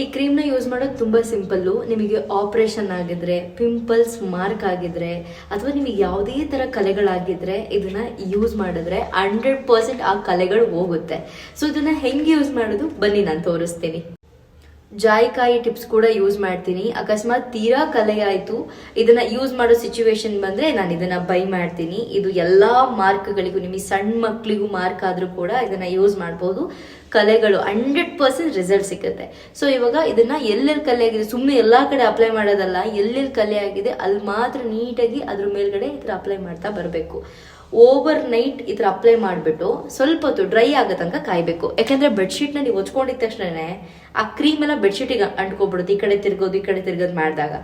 ಈ ಕ್ರೀಮ್ನ ಯೂಸ್ ಮಾಡೋದು ತುಂಬ ಸಿಂಪಲ್ಲು. ನಿಮಗೆ ಆಪರೇಷನ್ ಆಗಿದ್ರೆ, ಪಿಂಪಲ್ಸ್ ಮಾರ್ಕ್ ಆಗಿದ್ರೆ, ಅಥವಾ ನಿಮಗೆ ಯಾವುದೇ ಥರ ಕಲೆಗಳಾಗಿದ್ರೆ, ಇದನ್ನ ಯೂಸ್ ಮಾಡಿದ್ರೆ ಹಂಡ್ರೆಡ್ ಪರ್ಸೆಂಟ್ ಆ ಕಲೆಗಳು ಹೋಗುತ್ತೆ. ಸೊ ಇದನ್ನ ಹೆಂಗೆ ಯೂಸ್ ಮಾಡೋದು? ಬನ್ನಿ, ನಾನು ತೋರಿಸ್ತೀನಿ. ಜಾಯಿಕಾಯಿ ಟಿಪ್ಸ್ ಕೂಡ ಯೂಸ್ ಮಾಡ್ತೀನಿ. ಅಕಸ್ಮಾತ್ ತೀರಾ ಕಲೆ ಆಯಿತು, ಇದನ್ನ ಯೂಸ್ ಮಾಡೋ ಸಿಚುವೇಶನ್ ಬಂದ್ರೆ ನಾನು ಇದನ್ನ ಬೈ ಮಾಡ್ತೀನಿ. ಇದು ಎಲ್ಲಾ ಮಾರ್ಕ್ಗಳಿಗೂ, ನಿಮಗೆ ಸಣ್ಣ ಮಕ್ಕಳಿಗೂ ಮಾರ್ಕ್ ಆದ್ರೂ ಕೂಡ ಇದನ್ನ ಯೂಸ್ ಮಾಡ್ಬೋದು. ಕಲೆಗಳು ಹಂಡ್ರೆಡ್ ಪರ್ಸೆಂಟ್ ರಿಸಲ್ಟ್ ಸಿಗುತ್ತೆ. ಸೊ ಇವಾಗ ಇದನ್ನ ಎಲ್ಲೆಲ್ಲಿ ಕಲೆ ಆಗಿದೆ ಸುಮ್ಮನೆ ಎಲ್ಲಾ ಕಡೆ ಅಪ್ಲೈ ಮಾಡೋದಲ್ಲ, ಎಲ್ಲೆಲ್ಲಿ ಕಲೆ ಆಗಿದೆ, ಅಲ್ಲಿ ಮಾತ್ರ ನೀಟಾಗಿ ಅದ್ರ ಮೇಲ್ಗಡೆ ಈ ಥರ ಅಪ್ಲೈ ಮಾಡ್ತಾ ಬರಬೇಕು. ಓವರ್ ನೈಟ್ ಈ ಥರ ಅಪ್ಲೈ ಮಾಡಿಬಿಟ್ಟು ಸ್ವಲ್ಪ ಹೊತ್ತು ಡ್ರೈ ಆಗೋ ತನಕ ಕಾಯಬೇಕು. ಯಾಕಂದ್ರೆ ಬೆಡ್ಶೀಟ್ನ ನೀವು ಹೊಚ್ಕೊಂಡಿದ ತಕ್ಷಣನೇ ಆ ಕ್ರೀಮ್ ಎಲ್ಲ ಬೆಡ್ಶೀಟಿಗೆ ಅಂಟ್ಕೊಬಿಡುತ್ತೆ, ಈ ಕಡೆ ತಿರ್ಗೋದು, ಈ ಕಡೆ ತಿರ್ಗೋದು ಮಾಡಿದಾಗ.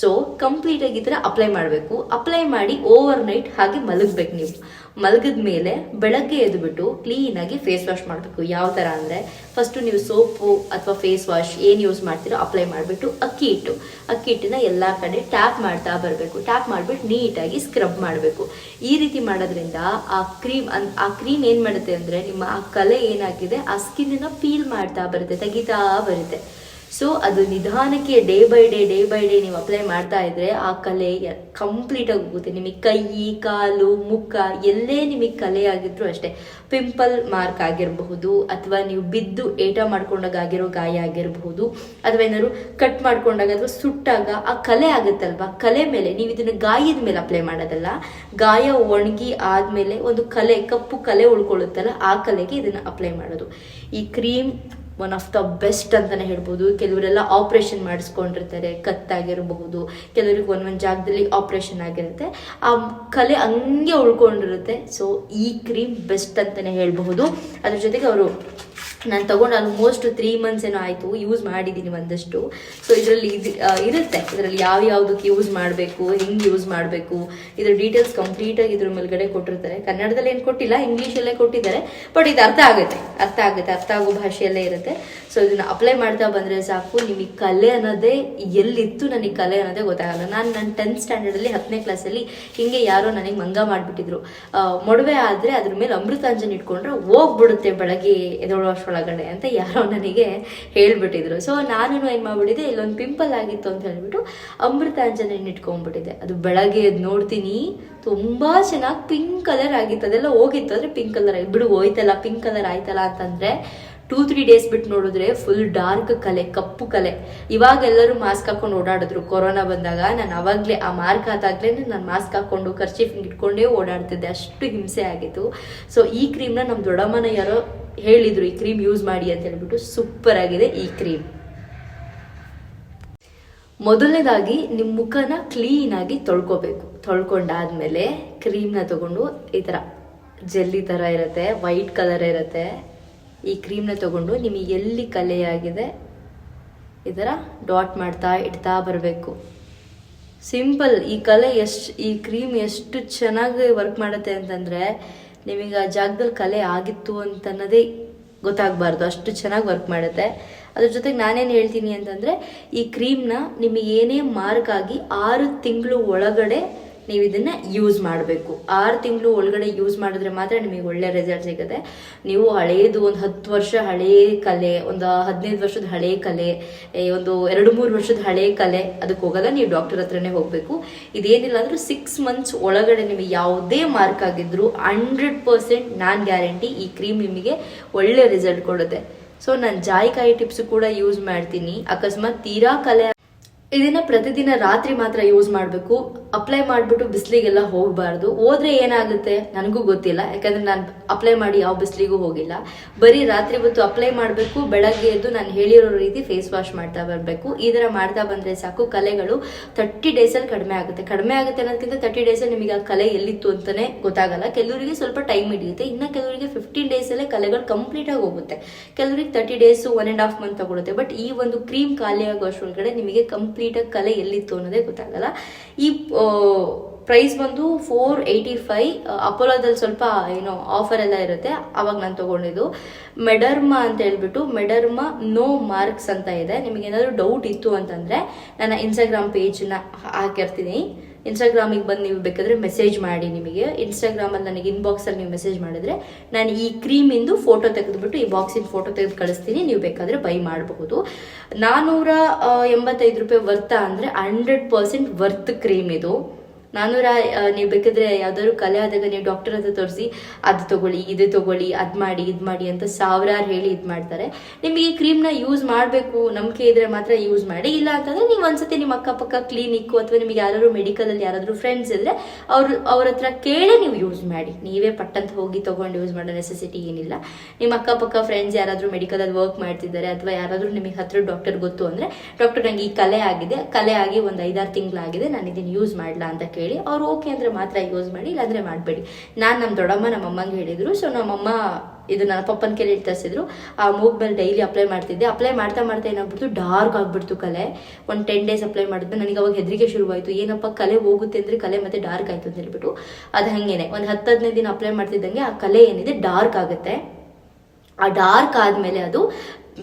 ಸೊ ಕಂಪ್ಲೀಟ್ ಆಗಿ ಈ ಥರ ಅಪ್ಲೈ ಮಾಡಬೇಕು. ಅಪ್ಲೈ ಮಾಡಿ ಓವರ್ ನೈಟ್ ಹಾಗೆ ಮಲಗಬೇಕು ನೀವು. ಮಲಗಿದ ಮೇಲೆ ಬೆಳಗ್ಗೆ ಎದ್ಬಿಟ್ಟು ಕ್ಲೀನಾಗಿ ಫೇಸ್ ವಾಶ್ ಮಾಡಬೇಕು. ಯಾವ ಥರ ಅಂದರೆ ಫಸ್ಟು ನೀವು ಸೋಪು ಅಥವಾ ಫೇಸ್ ವಾಶ್ ಏನು ಯೂಸ್ ಮಾಡ್ತೀರೋ ಅಪ್ಲೈ ಮಾಡಿಬಿಟ್ಟು ಅಕ್ಕಿ ಹಿಟ್ಟು. ಅಕ್ಕಿ ಹಿಟ್ಟನ್ನ ಎಲ್ಲ ಕಡೆ ಟ್ಯಾಪ್ ಮಾಡ್ತಾ ಬರಬೇಕು. ಟ್ಯಾಪ್ ಮಾಡಿಬಿಟ್ಟು ನೀಟಾಗಿ ಸ್ಕ್ರಬ್ ಮಾಡಬೇಕು. ಈ ರೀತಿ ಮಾಡೋದ್ರಿಂದ ಆ ಕ್ರೀಮ್ ಆ ಕ್ರೀಮ್ ಏನು ಮಾಡುತ್ತೆ ಅಂದರೆ ನಿಮ್ಮ ಆ ಕಲೆ ಏನಾಗಿದೆ, ಆ ಸ್ಕಿನ್ನ ಪೀಲ್ ಮಾಡ್ತಾ ಬರುತ್ತೆ, ತೆಗಿತಾ ಬರುತ್ತೆ. ಸೊ ಅದು ನಿಧಾನಕ್ಕೆ day by day day by day ನೀವು ಅಪ್ಲೈ ಮಾಡ್ತಾ ಇದ್ರೆ ಆ ಕಲೆ ಕಂಪ್ಲೀಟ್ ಆಗಿ ಹೋಗುತ್ತೆ. ನಿಮಗೆ ಕೈ, ಕಾಲು, ಮುಖ, ಎಲ್ಲೇ ನಿಮಗೆ ಕಲೆ ಆಗಿದ್ರು ಅಷ್ಟೇ. ಪಿಂಪಲ್ ಮಾರ್ಕ್ ಆಗಿರಬಹುದು, ಅಥವಾ ನೀವು ಬಿದ್ದು ಏಟ ಮಾಡ್ಕೊಂಡಾಗ ಆಗಿರೋ ಗಾಯ ಆಗಿರಬಹುದು, ಅಥವಾ ಏನಾದ್ರು ಕಟ್ ಮಾಡ್ಕೊಂಡಾಗ ಅಥವಾ ಸುಟ್ಟಾಗ ಆ ಕಲೆ ಆಗುತ್ತಲ್ವಾ? ಕಲೆ ಮೇಲೆ, ನೀವು ಇದನ್ನ ಗಾಯದ ಮೇಲೆ ಅಪ್ಲೈ ಮಾಡೋದಲ್ಲ. ಗಾಯ ಒಣಗಿ ಆದ್ಮೇಲೆ ಒಂದು ಕಲೆ, ಕಪ್ಪು ಕಲೆ ಉಳ್ಕೊಳ್ಳುತ್ತಲ್ಲ, ಆ ಕಲೆಗೆ ಇದನ್ನ ಅಪ್ಲೈ ಮಾಡೋದು. ಈ cream one of the best ಅಂತಲೇ ಹೇಳ್ಬೋದು. ಕೆಲವರೆಲ್ಲ ಆಪ್ರೇಷನ್ ಮಾಡಿಸ್ಕೊಂಡಿರ್ತಾರೆ, ಕತ್ತಾಗಿರಬಹುದು. ಕೆಲವರಿಗೆ ಒಂದೊಂದು ಜಾಗದಲ್ಲಿ ಆಪ್ರೇಷನ್ ಆಗಿರುತ್ತೆ. ಆ ಕಲೆ ಹಂಗೆ ಉಳ್ಕೊಂಡಿರುತ್ತೆ. ಸೊ ಈ ಕ್ರೀಮ್ ಬೆಸ್ಟ್ ಅಂತಲೇ ಹೇಳ್ಬಹುದು. ಅದ್ರ ಜೊತೆಗೆ ಅವರು ನಾನು ತಗೊಂಡು ಆಲ್ಮೋಸ್ಟ್ ತ್ರೀ ಮಂತ್ಸ್ ಏನೋ ಆಯಿತು ಯೂಸ್ ಮಾಡಿದ್ದೀನಿ ಒಂದಷ್ಟು. ಸೊ ಇದರಲ್ಲಿ ಇದು ಇರುತ್ತೆ. ಇದರಲ್ಲಿ ಯಾವ ಯಾವುದಕ್ಕೆ ಯೂಸ್ ಮಾಡಬೇಕು, ಹೆಂಗೆ ಯೂಸ್ ಮಾಡಬೇಕು, ಇದ್ರ ಡೀಟೇಲ್ಸ್ ಕಂಪ್ಲೀಟಾಗಿ ಇದ್ರ ಮೇಲ್ಗಡೆ ಕೊಟ್ಟಿರ್ತಾರೆ. ಕನ್ನಡದಲ್ಲಿ ಏನು ಕೊಟ್ಟಿಲ್ಲ ಇಂಗ್ಲೀಷಲ್ಲೇ ಕೊಟ್ಟಿದ್ದಾರೆ ಬಟ್ ಇದು ಅರ್ಥ ಆಗುತ್ತೆ. ಅರ್ಥ ಆಗುತ್ತೆ, ಅರ್ಥ ಆಗೋ ಭಾಷೆಯಲ್ಲೇ ಇರುತ್ತೆ. ಸೊ ಇದನ್ನು ಅಪ್ಲೈ ಮಾಡ್ತಾ ಬಂದರೆ ಸಾಕು. ನಿಮಗೆ ಕಲೆ ಅನ್ನೋದೇ ಎಲ್ಲಿತ್ತು ನನಗೆ ಕಲೆ ಅನ್ನೋದೇ ಗೊತ್ತಾಗಲ್ಲ. ನಾನು ನನ್ನ ಟೆಂತ್ ಸ್ಟ್ಯಾಂಡರ್ಡಲ್ಲಿ ಹತ್ತನೇ ಕ್ಲಾಸಲ್ಲಿ ಹಿಂಗೆ ಯಾರೋ ನನಗೆ ಮಂಗ ಮಾಡಿಬಿಟ್ಟಿದ್ರು. ಮೊಡವೆ ಆದರೆ ಅದ್ರ ಮೇಲೆ ಅಮೃತಾಂಜನ್ ಇಟ್ಕೊಂಡ್ರೆ ಹೋಗ್ಬಿಡುತ್ತೆ ಬೆಳಗ್ಗೆ ಎದೊಳೋಷ್ರೊಳಗಡೆ ಅಂತ ಯಾರೋ ನನಗೆ ಹೇಳ್ಬಿಟ್ಟಿದ್ರು. ಸೊ ನಾನು ಏನು ಮಾಡ್ಬಿಟ್ಟಿದೆ ಇಲ್ಲೊಂದು ಪಿಂಪಲ್ ಆಗಿತ್ತು ಅಂತ ಹೇಳಿಬಿಟ್ಟು ಅಮೃತಾಂಜನ ಇಟ್ಕೊಂಡ್ಬಿಟ್ಟಿದ್ದೆ. ಅದು ಬೆಳಗ್ಗೆ ಎದ್ದು ನೋಡ್ತೀನಿ, ತುಂಬಾ ಚೆನ್ನಾಗಿ ಪಿಂಕ್ ಕಲರ್ ಆಗಿತ್ತು. ಅದೆಲ್ಲ ಹೋಗಿತ್ತು ಅಂದ್ರೆ ಪಿಂಕ್ ಕಲರ್ ಆಗಿ ಬಿಡು, ಹೋಯ್ತಲ್ಲ ಪಿಂಕ್ ಕಲರ್ ಆಯ್ತಲ್ಲ ಅಂತಂದ್ರೆ ಟೂ ತ್ರೀ ಡೇಸ್ ಬಿಟ್ಟು ನೋಡಿದ್ರೆ ಫುಲ್ ಡಾರ್ಕ್ ಕಲೆ, ಕಪ್ಪು ಕಲೆ. ಇವಾಗ ಎಲ್ಲರೂ ಮಾಸ್ಕ್ ಹಾಕೊಂಡು ಓಡಾಡಿದ್ರು. ಕೊರೋನಾ ಬಂದಾಗ ನಾನು ಅವಾಗಲೇ ಆ ಮಾರ್ಕ್ ಆದಾಗಲೇ ನಾನು ಮಾಸ್ಕ್ ಹಾಕೊಂಡು ಖರ್ಚೀಫ್ ಇಟ್ಕೊಂಡೇ ಓಡಾಡ್ತಿದ್ದೆ. ಅಷ್ಟು ಹಿಂಸೆ ಆಗಿತ್ತು. ಸೊ ಈ ಕ್ರೀಮ್ನ ನಮ್ಮ ದೊಡ್ಡಮ್ಮನ ಯಾರೋ ಹೇಳಿದ್ರು, ಈ ಕ್ರೀಮ್ ಯೂಸ್ ಮಾಡಿ ಅಂತ ಹೇಳ್ಬಿಟ್ಟು ಸೂಪರ್ ಆಗಿದೆ ಈ ಕ್ರೀಮ್ ಮೊದಲನೇದಾಗಿ ನಿಮ್ಮ ಮುಖನ ಕ್ಲೀನಾಗಿ ತೊಳ್ಕೊಬೇಕು. ತೊಳ್ಕೊಂಡಾದ್ಮೇಲೆ ಕ್ರೀಮ್ನ ತಗೊಂಡು ಈ ಥರ ಜೆಲ್ಲಿ ಥರ ಇರುತ್ತೆ ವೈಟ್ ಕಲರ್ ಇರುತ್ತೆ, ಈ ಕ್ರೀಮ್ನ ತಗೊಂಡು ನಿಮಗೆ ಎಲ್ಲಿ ಕಲೆಯಾಗಿದೆ ಈ ಥರ ಡಾಟ್ ಮಾಡ್ತಾ ಇಡ್ತಾ ಬರಬೇಕು. ಸಿಂಪಲ್ ಈ ಕಲೆ ಎಷ್ಟು, ಈ ಕ್ರೀಮ್ ಎಷ್ಟು ಚೆನ್ನಾಗಿ ವರ್ಕ್ ಮಾಡುತ್ತೆ ಅಂತಂದರೆ ನಿಮಗೆ ಆ ಜಾಗದಲ್ಲಿ ಕಲೆ ಆಗಿತ್ತು ಅಂತ ಅನ್ನೋದೇ ಗೊತ್ತಾಗಬಾರ್ದು. ಅಷ್ಟು ಚೆನ್ನಾಗಿ ವರ್ಕ್ ಮಾಡುತ್ತೆ. ಅದ್ರ ಜೊತೆಗೆ ನಾನೇನು ಹೇಳ್ತೀನಿ ಅಂತಂದರೆ, ಈ ಕ್ರೀಮ್ನ ನಿಮಗೆ ಏನೇ ಮಾರ್ಕ್ ಆಗಿ ಆರು ತಿಂಗಳು ಒಳಗಡೆ ನೀವು ಇದನ್ನ ಯೂಸ್ ಮಾಡಬೇಕು. ಆರು ತಿಂಗಳು ಒಳಗಡೆ ಯೂಸ್ ಮಾಡಿದ್ರೆ ಮಾತ್ರ ನಿಮಗೆ ಒಳ್ಳೆ ರಿಸಲ್ಟ್ ಸಿಗುತ್ತೆ. ನೀವು ಹಳೇದು ಒಂದು ಹತ್ತು ವರ್ಷ ಹಳೇ ಕಲೆ, ಒಂದು ಹದಿನೈದು ವರ್ಷದ ಹಳೇ ಕಲೆ ಒಂದು ಎರಡು ಮೂರು ವರ್ಷದ ಹಳೇ ಕಲೆ, ಅದಕ್ಕೆ ಹೋಗಲ್ಲ ನೀವು ಡಾಕ್ಟರ್ ಹತ್ರನೇ ಹೋಗಬೇಕು. ಇದೇನಿಲ್ಲ ಅಂದ್ರೆ ಸಿಕ್ಸ್ ಮಂತ್ಸ್ ಒಳಗಡೆ ನಿಮಗೆ ಯಾವುದೇ ಮಾರ್ಕ್ ಆಗಿದ್ರು ಹಂಡ್ರೆಡ್ ಪರ್ಸೆಂಟ್ ನಾನು ಗ್ಯಾರಂಟಿ ಈ ಕ್ರೀಮ್ ನಿಮಗೆ ಒಳ್ಳೆ ರಿಸಲ್ಟ್ ಕೊಡುತ್ತೆ. ಸೊ ನಾನು ಜಾಯಿಕಾಯಿ ಟಿಪ್ಸ್ ಕೂಡ ಯೂಸ್ ಮಾಡ್ತೀನಿ. ಅಕಸ್ಮಾತ್ ತೀರಾ ಕಲೆ ಇದನ್ನ ಪ್ರತಿದಿನ ರಾತ್ರಿ ಮಾತ್ರ ಯೂಸ್ ಮಾಡಬೇಕು. ಅಪ್ಲೈ ಮಾಡಿಬಿಟ್ಟು ಬಿಸಿಲಿಗೆಲ್ಲ ಹೋಗಬಾರ್ದು. ಹೋದ್ರೆ ಏನಾಗುತ್ತೆ? ನನಗೂ ಗೊತ್ತಿಲ್ಲ. ಯಾಕಂದ್ರೆ ನಾನು ಅಪ್ಲೈ ಮಾಡಿ ಯಾವ ಬಿಸಿಲಿಗೂ ಹೋಗಿಲ್ಲ. ಬರೀ ರಾತ್ರಿ ಹೊತ್ತು ಅಪ್ಲೈ ಮಾಡಬೇಕು. ಬೆಳಗ್ಗೆ ಎದ್ದು ನಾನು ಹೇಳಿರೋ ರೀತಿ ಫೇಸ್ ವಾಶ್ ಮಾಡ್ತಾ ಬರಬೇಕು. ಈ ಥರ ಮಾಡ್ತಾ ಬಂದರೆ ಸಾಕು. ಕಲೆಗಳು ತರ್ಟಿ ಡೇಸಲ್ಲಿ ಕಡಿಮೆ ಆಗುತ್ತೆ. ಕಡಿಮೆ ಆಗುತ್ತೆ ಅನ್ನೋದಕ್ಕಿಂತ ತರ್ಟಿ ಡೇಸಲ್ಲಿ ನಿಮಗೆ ಆ ಕಲೆ ಎಲ್ಲಿತ್ತು ಅಂತಲೇ ಗೊತ್ತಾಗಲ್ಲ. ಕೆಲವರಿಗೆ ಸ್ವಲ್ಪ ಟೈಮ್ ಹಿಡಿಯುತ್ತೆ. ಇನ್ನು ಕೆಲವರಿಗೆ ಫಿಫ್ಟೀನ್ ಡೇಸಲ್ಲೇ ಕಲೆಗಳು ಕಂಪ್ಲೀಟಾಗಿ ಹೋಗುತ್ತೆ. ಕೆಲವರಿಗೆ thirty days one and half month ತಗೊಳುತ್ತೆ. ಬಟ್ ಈ ಒಂದು ಕ್ರೀಮ್ ಖಾಲಿ ಆಗೋ ಅಷ್ಟರೊಳಗಡೆ ನಿಮಗೆ ಕಂಪ್ಲೀಟಾಗಿ ಕಲೆ ಎಲ್ಲಿತ್ತು ಅನ್ನೋದೇ ಗೊತ್ತಾಗಲ್ಲ. ಈ ಪ್ರೈಸ್ ಬಂದು ಫೋರ್ ಏಯ್ಟಿ ಫೈ ಅಪೋಲೋದಲ್ಲಿ ಸ್ವಲ್ಪ, ಏನೋ ಆಫರ್ ಎಲ್ಲ ಇರುತ್ತೆ. ಅವಾಗ ನಾನು ತಗೊಂಡಿದ್ದು. ಮೆಡರ್ಮಾ ಅಂತ ಹೇಳ್ಬಿಟ್ಟು ಮೆಡರ್ಮಾ ನೋ ಮಾರ್ಕ್ಸ್ ಅಂತ ಇದೆ. ನಿಮಗೆ ಏನಾದರೂ ಡೌಟ್ ಇತ್ತು ಅಂತಂದರೆ, ನನ್ನ ಇನ್ಸ್ಟಾಗ್ರಾಮ್ ಪೇಜನ್ನ ಹಾಕಿರ್ತೀನಿ ಇನ್ಸ್ಟಾಗ್ರಾಮಿಗೆ ಬಂದು ನೀವು ಬೇಕಾದ್ರೆ ಮೆಸೇಜ್ ಮಾಡಿ ನಿಮಗೆ. ಇನ್ಸ್ಟಾಗ್ರಾಮಲ್ಲಿ ನನಗೆ ಇನ್ಬಾಕ್ಸಲ್ಲಿ ನೀವು ಮೆಸೇಜ್ ಮಾಡಿದ್ರೆ ನಾನು ಈ ಕ್ರೀಮಿಂದು ಫೋಟೋ ತೆಗೆದುಬಿಟ್ಟು ಈ ಬಾಕ್ಸಿನ ಫೋಟೋ ತೆಗೆದು ಕಳಿಸ್ತೀನಿ. ನೀವು ಬೇಕಾದರೆ ಬೈ ಮಾಡಬಹುದು. ನಾನ್ನೂರ ಎಂಬತ್ತೈದು ರೂಪಾಯಿ ವರ್ತ ಅಂದರೆ ಹಂಡ್ರೆಡ್ ಪರ್ಸೆಂಟ್ ವರ್ತ್ ಕ್ರೀಮ್ ಇದು. ನಾನ್ನೂರ ಆ, ನೀವು ಬೇಕಿದ್ರೆ ಯಾವ್ದಾದ್ರು ಕಲೆ ಆದಾಗ ನೀವು ಡಾಕ್ಟರ್ ಹತ್ರ ತೋರಿಸಿ ಅದು ತಗೊಳ್ಳಿ ಇದು ತಗೊಳ್ಳಿ ಅದು ಮಾಡಿ ಇದು ಮಾಡಿ ಅಂತ ಸಾವಿರಾರು ಹೇಳಿ ಇದು ಮಾಡ್ತಾರೆ. ನಿಮಗೆ ಈ ಕ್ರೀಮ್ನ ಯೂಸ್ ಮಾಡಬೇಕು ನಂಬಿಕೆ ಇದ್ರೆ ಮಾತ್ರ ಯೂಸ್ ಮಾಡಿ ಇಲ್ಲ ಅಂತಂದ್ರೆ ನೀವು ಒಂದ್ಸತಿ ನಿಮ್ಮ ಅಕ್ಕಪಕ್ಕ ಕ್ಲಿನಿಕ್ಕು ಅಥವಾ ನಿಮಗೆ ಯಾರಾದ್ರು ಮೆಡಿಕಲಲ್ಲಿ ಯಾರಾದರೂ ಫ್ರೆಂಡ್ಸ್ ಇದ್ರೆ ಅವ್ರ ಅವ್ರ ಹತ್ರ ಕೇಳಿ ನೀವು ಯೂಸ್ ಮಾಡಿ. ನೀವೇ ಪಟ್ಟಂತ ಹೋಗಿ ತಗೊಂಡು ಯೂಸ್ ಮಾಡೋ ನೆಸೆಸಿಟಿ ಏನಿಲ್ಲ. ನಿಮ್ಮ ಅಕ್ಕಪಕ್ಕ ಫ್ರೆಂಡ್ಸ್ ಯಾರಾದರೂ ಮೆಡಿಕಲಲ್ಲಿ ವರ್ಕ್ ಮಾಡ್ತಿದ್ದಾರೆ ಅಥವಾ ಯಾರಾದರೂ ನಿಮಗೆ ಹತ್ರ ಡಾಕ್ಟರ್ ಗೊತ್ತು ಅಂದರೆ ಡಾಕ್ಟರ್ ನಂಗೆ ಈ ಕಲೆ ಆಗಿದೆ ಕಲೆ ಆಗಿ ಒಂದು ಐದಾರು ತಿಂಗಳಾಗಿದೆ ನಾನು ಇದನ್ನು ಯೂಸ್ ಮಾಡಲ್ಲ ಅಂತ ಕೇಳಿ ಅವ್ರು ಓಕೆ ಅಂದ್ರೆ ಮಾತ್ರ ಯೂಸ್ ಮಾಡಿ, ಇಲ್ಲಾಂದ್ರೆ ಮಾಡಬೇಡಿ. ನಾನು ನಮ್ಮ ದೊಡ್ಡಮ್ಮ ನಮ್ಮ ಅಮ್ಮಂಗೆ ಹೇಳಿದ್ರು ಸೊ ನಮ್ಮಮ್ಮ ಇದು ನನ್ನ ಪಪ್ಪನ ಕೇಳಿ ತರಿಸಿದ್ರು. ಆ ಮೂಗ್ ಮೇಲೆ ಡೈಲಿ ಅಪ್ಲೈ ಮಾಡ್ತಿದ್ದೆ. ಅಪ್ಲೈ ಮಾಡ್ತಾ ಮಾಡ್ತಾ ಏನಾಗ್ಬಿಡ್ತು? ಡಾರ್ಕ್ ಆಗ್ಬಿಡ್ತು ಕಲೆ. ಒಂದು ಟೆನ್ ಡೇಸ್ ಅಪ್ಲೈ ಮಾಡಿದ್ಮೇಲೆ ನನಗೆ ಅವಾಗ ಹೆದರಿಕೆ ಶುರುವಾಯಿತು. ಏನಪ್ಪ, ಕಲೆ ಹೋಗುತ್ತೆ ಅಂದರೆ ಕಲೆ ಮತ್ತೆ ಡಾರ್ಕ್ ಆಯಿತು ಅಂತ ಹೇಳ್ಬಿಟ್ಟು. ಅದು ಹಾಗೇನೆ. ಒಂದು ಹತ್ತು ಹದಿನೈದು ದಿನ ಅಪ್ಲೈ ಮಾಡ್ತಿದ್ದಂಗೆ ಆ ಕಲೆ ಏನಿದೆ ಡಾರ್ಕ್ ಆಗುತ್ತೆ. ಆ ಡಾರ್ಕ್ ಆದಮೇಲೆ ಅದು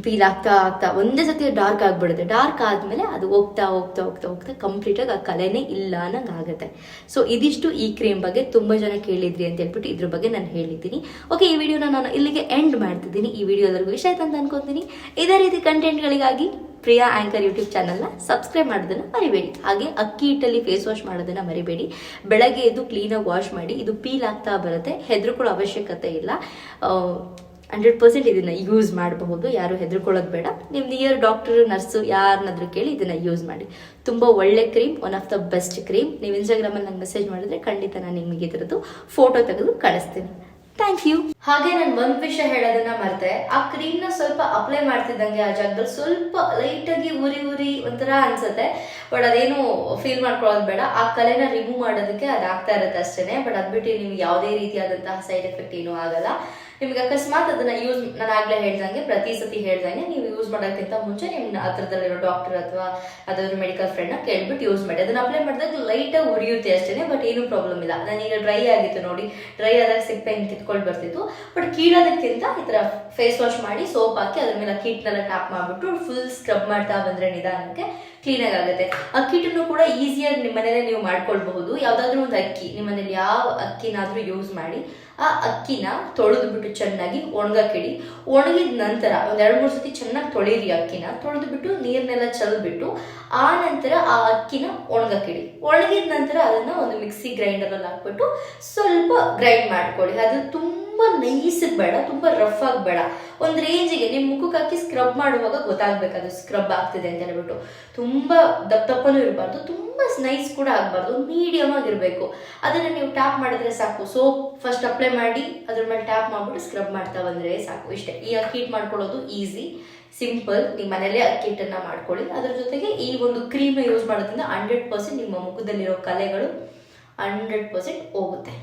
ಫೀಲ್ ಆಗ್ತಾ ಆಗ್ತಾ ಒಂದೇ ಸತಿ ಡಾರ್ಕ್ ಆಗಿಬಿಡುತ್ತೆ. ಡಾರ್ಕ್ ಆದಮೇಲೆ ಅದು ಹೋಗ್ತಾ ಹೋಗ್ತಾ ಹೋಗ್ತಾ ಹೋಗ್ತಾ ಕಂಪ್ಲೀಟಾಗಿ ಆ ಕಲೆನೇ ಇಲ್ಲ ಅನ್ನಂಗೆ ಆಗುತ್ತೆ. ಸೊ ಇದಿಷ್ಟು ಈ ಕ್ರೀಮ್ ಬಗ್ಗೆ ತುಂಬ ಜನ ಕೇಳಿದ್ರಿ ಅಂತ ಹೇಳ್ಬಿಟ್ಟು ಇದ್ರ ಬಗ್ಗೆ ನಾನು ಹೇಳಿದ್ದೀನಿ. ಓಕೆ ಈ ವಿಡಿಯೋನ ನಾನು ಇಲ್ಲಿಗೆ ಎಂಡ್ ಮಾಡ್ತಿದ್ದೀನಿ. ಈ ವಿಡಿಯೋ ಎಲ್ಲರಿಗೂ ಇಷ್ಟ ಆಯ್ತು ಅಂತ ಅನ್ಕೊತೀನಿ. ಇದೇ ರೀತಿ ಕಂಟೆಂಟ್ಗಳಿಗಾಗಿ ಪ್ರಿಯಾ ಆಂಕರ್ ಯೂಟ್ಯೂಬ್ ಚಾನಲ್ನ ಸಬ್ಸ್ಕ್ರೈಬ್ ಮಾಡೋದನ್ನು ಮರಿಬೇಡಿ. ಹಾಗೆ ಅಕ್ಕಿ ಹಿಟ್ಟಲ್ಲಿ ಫೇಸ್ ವಾಶ್ ಮಾಡೋದನ್ನು ಮರಿಬೇಡಿ. ಬೆಳಗ್ಗೆ ಎದ್ದು ಕ್ಲೀನಾಗಿ ವಾಶ್ ಮಾಡಿ, ಇದು ಪೀಲ್ ಆಗ್ತಾ ಬರುತ್ತೆ. ಹೆದರುಕೊಳ್ಳೋ ಅವಶ್ಯಕತೆ ಇಲ್ಲ. ಹಂಡ್ರೆಡ್ ಪರ್ಸೆಂಟ್ ಇದನ್ನ ಯೂಸ್ ಮಾಡಬಹುದು. ಯಾರು ಹೆದರ್ಕೊಳ್ಳೋದು ಬೇಡ. ನಿಮ್ಮ ನಿಯರ್ ಡಾಕ್ಟರ್ ನರ್ಸು ಯಾರನ್ನಾದ್ರೂ ಕೇಳಿ ಇದನ್ನ ಯೂಸ್ ಮಾಡಿ. ತುಂಬ ಒಳ್ಳೆ cream one of the best cream ನೀವು ಇನ್ಸ್ಟಾಗ್ರಾಮಲ್ಲಿ ನಂಗೆ ಮೆಸೇಜ್ ಮಾಡಿದ್ರೆ ಖಂಡಿತ ನಾನು ನಿಮಗೆ ಇದರದ್ದು ಫೋಟೋ ತೆಗೆದು ಕಳಿಸ್ತೀನಿ. ಥ್ಯಾಂಕ್ ಯು ಹಾಗೆ ನಾನು ಒಂದ್ ವಿಷಯ ಹೇಳೋದನ್ನ ಮರ್ತೆ. ಆ ಕ್ರೀಮ್ನ ಸ್ವಲ್ಪ ಅಪ್ಲೈ ಮಾಡ್ತಿದ್ದಂಗೆ ಆ ಜಾಗದಲ್ಲಿ ಸ್ವಲ್ಪ ಲೈಟ್ ಆಗಿ ಉರಿ ಉರಿ ಒಂಥರ ಅನ್ಸುತ್ತೆ. ಬಟ್ ಅದೇನು ಫೀಲ್ ಮಾಡ್ಕೊಳ್ಳೋದು ಬೇಡ. ಆ ಕಲೆನ ರಿಮೂವ್ ಮಾಡೋದಕ್ಕೆ ಅದಾಗ್ತಾ ಇರುತ್ತೆ ಅಷ್ಟೇನೆ. ಬಟ್ ಅದ್ಬಿಟ್ಟು ನಿಮ್ಗೆ ಯಾವುದೇ ರೀತಿಯಾದಂತಹ ಸೈಡ್ ಎಫೆಕ್ಟ್ ಏನೂ ಆಗಲ್ಲ. ನಿಮ್ಗೆ ಅಕಸ್ಮಾತ್ ಅದನ್ನ ಯೂಸ್ ನಾನು ಆಗ್ಲೇ ಹೇಳ್ದಂಗೆ, ಪ್ರತಿ ಸತಿ ಹೇಳ್ದಂಗೆ ನೀವು ಯೂಸ್ ಮಾಡೋಕ್ಕಿಂತ ಮುಂಚೆ ನಿಮ್ಮ ಹತ್ರದಲ್ಲಿರೋ ಡಾಕ್ಟರ್ ಅಥವಾ ಅದಾದ್ರು ಮೆಡಿಕಲ್ ಫ್ರೆಂಡ್ನ ಕೇಳ್ಬಿಟ್ಟು ಯೂಸ್ ಮಾಡಿ. ಅದನ್ನ ಅಪ್ಲೈ ಮಾಡಿದಾಗ ಲೈಟಾಗಿ ಉರಿಯುತ್ತೆ ಅಷ್ಟೇ ಬಟ್ ಏನೂ ಪ್ರಾಬ್ಲಮ್ ಇಲ್ಲ. ನಾನೀಗ ಡ್ರೈ ಆಗಿತ್ತು ನೋಡಿ ಡ್ರೈ ಆದಾಗ ಸಿಪ್ಪೆ ಹಿಂಗೆ ಕಿತ್ಕೊಂಡು ಬರ್ತಿತ್ತು ಬಟ್ ಕೀಳೋದಕ್ಕಿಂತ ಈ ಥರ ಫೇಸ್ ವಾಶ್ ಮಾಡಿ ಸೋಪ್ ಹಾಕಿ ಅದ್ರ ಮೇಲೆ ಕೀಟ್ನೆಲ್ಲ ಟ್ಯಾಪ್ ಮಾಡಿಬಿಟ್ಟು ಫುಲ್ ಸ್ಕ್ರಬ್ ಮಾಡ್ತಾ ಬಂದ್ರೆ ನಿಧಾನಕ್ಕೆ ಕ್ಲೀನಾಗಿ ಆಗುತ್ತೆ. ಅಕ್ಕಿಟನ್ನು ಕೂಡ ಈಸಿಯಾಗಿ ನಿಮ್ಮನೇಲೆ ನೀವು ಮಾಡ್ಕೊಳ್ಬಹುದು. ಯಾವುದಾದ್ರೂ ಒಂದು ಅಕ್ಕಿ, ನಿಮ್ಮನೇಲಿ ಯಾವ ಅಕ್ಕಿನಾದ್ರೂ ಯೂಸ್ ಮಾಡಿ ಆ ಅಕ್ಕಿನ ತೊಳೆದುಬಿಟ್ಟು ಚೆನ್ನಾಗಿ ಒಣಗಕ್ಕಿಡಿ ಒಣಗಿದ ನಂತರ ಒಂದೆರಡು ಮೂರು ಸತಿ ಚೆನ್ನಾಗಿ ತೊಳೀರಿ ಅಕ್ಕಿನ. ತೊಳೆದುಬಿಟ್ಟು ನೀರನ್ನೆಲ್ಲ ಚೆಲ್ಬಿಟ್ಟು ಆ ನಂತರ ಆ ಅಕ್ಕಿನ ಒಣಗಕ್ಕಿಡಿ ಒಣಗಿದ ನಂತರ ಅದನ್ನ ಒಂದು ಮಿಕ್ಸಿ ಗ್ರೈಂಡರ್ ಅಲ್ಲಿ ಹಾಕ್ಬಿಟ್ಟು ಸ್ವಲ್ಪ ಗ್ರೈಂಡ್ ಮಾಡ್ಕೊಳ್ಳಿ. ಅದು ತುಂಬಾ ನೈಸ್ ಬೇಡ, ತುಂಬಾ ರಫ್ ಆಗಿ ಬೇಡ. ಒಂದ್ ರೇಂಜಿಗೆ ನಿಮ್ ಮುಖಕ್ಕೆ ಹಾಕಿ ಸ್ಕ್ರಬ್ ಮಾಡುವಾಗ ಗೊತ್ತಾಗ್ಬೇಕು ಅದು ಸ್ಕ್ರಬ್ ಆಗ್ತಿದೆ ಅಂತ ಹೇಳ್ಬಿಟ್ಟು. ತುಂಬಾ ದಪ್ಪ ದಪ್ಪನೂ ಇರಬಾರ್ದು, ತುಂಬಾ ನೈಸ್ ಕೂಡ ಆಗಬಾರ್ದು ಮೀಡಿಯಮ್ ಆಗಿರ್ಬೇಕು ಅದನ್ನ ನೀವು ಟ್ಯಾಪ್ ಮಾಡಿದ್ರೆ ಸಾಕು. ಸೋಪ್ ಫಸ್ಟ್ ಅಪ್ಲೈ ಮಾಡಿ, ಅದ್ರ ಮೇಲೆ ಟ್ಯಾಪ್ ಮಾಡ್ಬಿಟ್ಟು ಸ್ಕ್ರಬ್ ಮಾಡ್ತಾ ಬಂದ್ರೆ ಸಾಕು. ಇಷ್ಟೇ, ಈ ಅಕ್ಕಿ ಮಾಡ್ಕೊಳ್ಳೋದು ಈಸಿ ಸಿಂಪಲ್ ನಿಮ್ಮ ಮನೇಲೆ ಅಕ್ಕಿ ಹಿಟ್ಟನ್ನ ಮಾಡ್ಕೊಳ್ಳಿ. ಅದ್ರ ಜೊತೆಗೆ ಈ ಒಂದು ಕ್ರೀಮ್ ಯೂಸ್ ಮಾಡೋದ್ರಿಂದ ಹಂಡ್ರೆಡ್ ಪರ್ಸೆಂಟ್ ನಿಮ್ಮ ಮುಖದಲ್ಲಿರೋ ಕಲೆಗಳು ಹಂಡ್ರೆಡ್ ಪರ್ಸೆಂಟ್ ಹೋಗುತ್ತೆ.